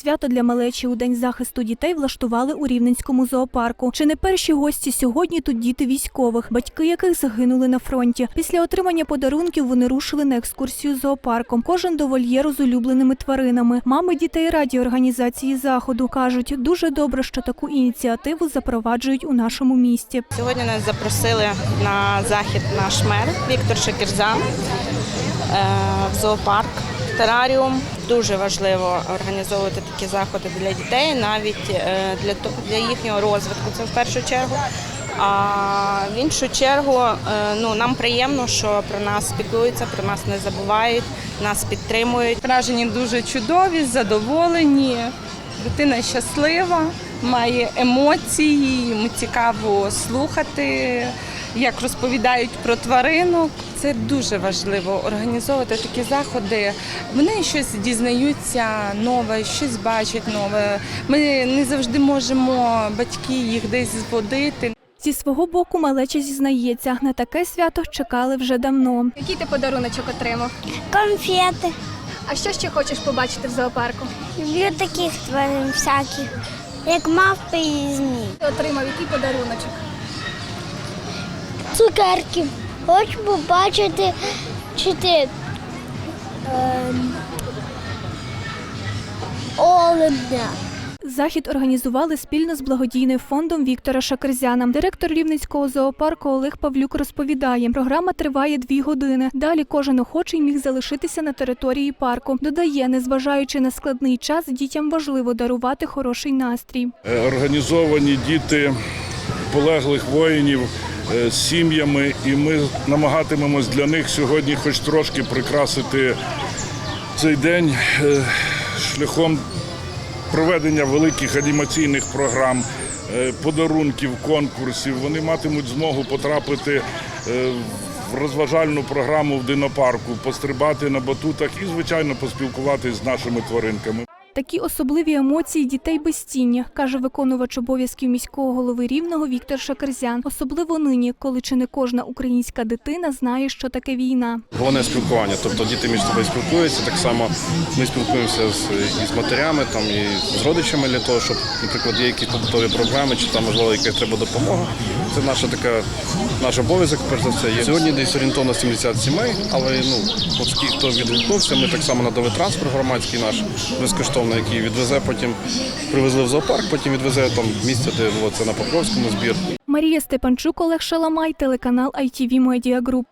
Свято для малечі у день захисту дітей влаштували у Рівненському зоопарку. Чи не перші гості сьогодні тут діти військових, батьки яких загинули на фронті. Після отримання подарунків вони рушили на екскурсію зоопарком. Кожен до вольєру з улюбленими тваринами. Мами дітей раді організації заходу кажуть, дуже добре, що таку ініціативу запроваджують у нашому місті. Сьогодні нас запросили на захід наш мер Віктор Шакірзян е, в зоопарк. Тераріум дуже важливо організовувати такі заходи для дітей, навіть е, для для їхнього розвитку. Це в першу чергу. А в іншу чергу, е, ну нам приємно, що про нас піклуються, про нас не забувають, нас підтримують. Вражені дуже чудові, задоволені. Дитина щаслива, має емоції, йому цікаво слухати, як розповідають про тваринок. Це дуже важливо організовувати такі заходи. Вони щось дізнаються нове, щось бачать нове. Ми не завжди можемо батьки їх десь зводити. Зі свого боку малеча зізнається, на таке свято чекали вже давно. Який ти подаруночок отримав? Конфети. А що ще хочеш побачити в зоопарку? Люблю таких тварин всяких, як мавпи і змій. Ти отримав який подаруночок? Цукерки. Хочу побачити чи ти ем, оленя. Захід організували спільно з благодійним фондом Віктора Шакерзяна. Директор Рівненського зоопарку Олег Павлюк розповідає, програма триває дві години. Далі кожен охочий міг залишитися на території парку. Додає, незважаючи на складний час, дітям важливо дарувати хороший настрій. Е, організовані діти полеглих воїнів сім'ями, і ми намагатимемось для них сьогодні хоч трошки прикрасити цей день е, шляхом проведення великих анімаційних програм, е, подарунків, конкурсів. Вони матимуть змогу потрапити е, в розважальну програму в динопарку, пострибати на батутах і, звичайно, поспілкуватись з нашими тваринками. Такі особливі емоції дітей безцінні, каже виконувач обов'язків міського голови рівного Віктор Шакерзян. Особливо нині, коли чи не кожна українська дитина знає, що таке війна. Головне спілкування, тобто діти між собою спілкуються. Так само ми спілкуємося з, із матерями там, і з родичами для того, щоб, наприклад, є якісь побутові проблеми, чи там можливо якась треба допомога. Це наша така наш обов'язок, перш за все. Є. Сьогодні десь орієнтовно 70 сімей, але ну, от хто відгукнувся, ми так само надали транспорт громадський наш безкоштовно, який відвезе потім, привезли в зоопарк, потім відвезе там місце, де було це на Покровському збір. Марія Степанчук, Олег Шаламай, телеканал ITV Media Group.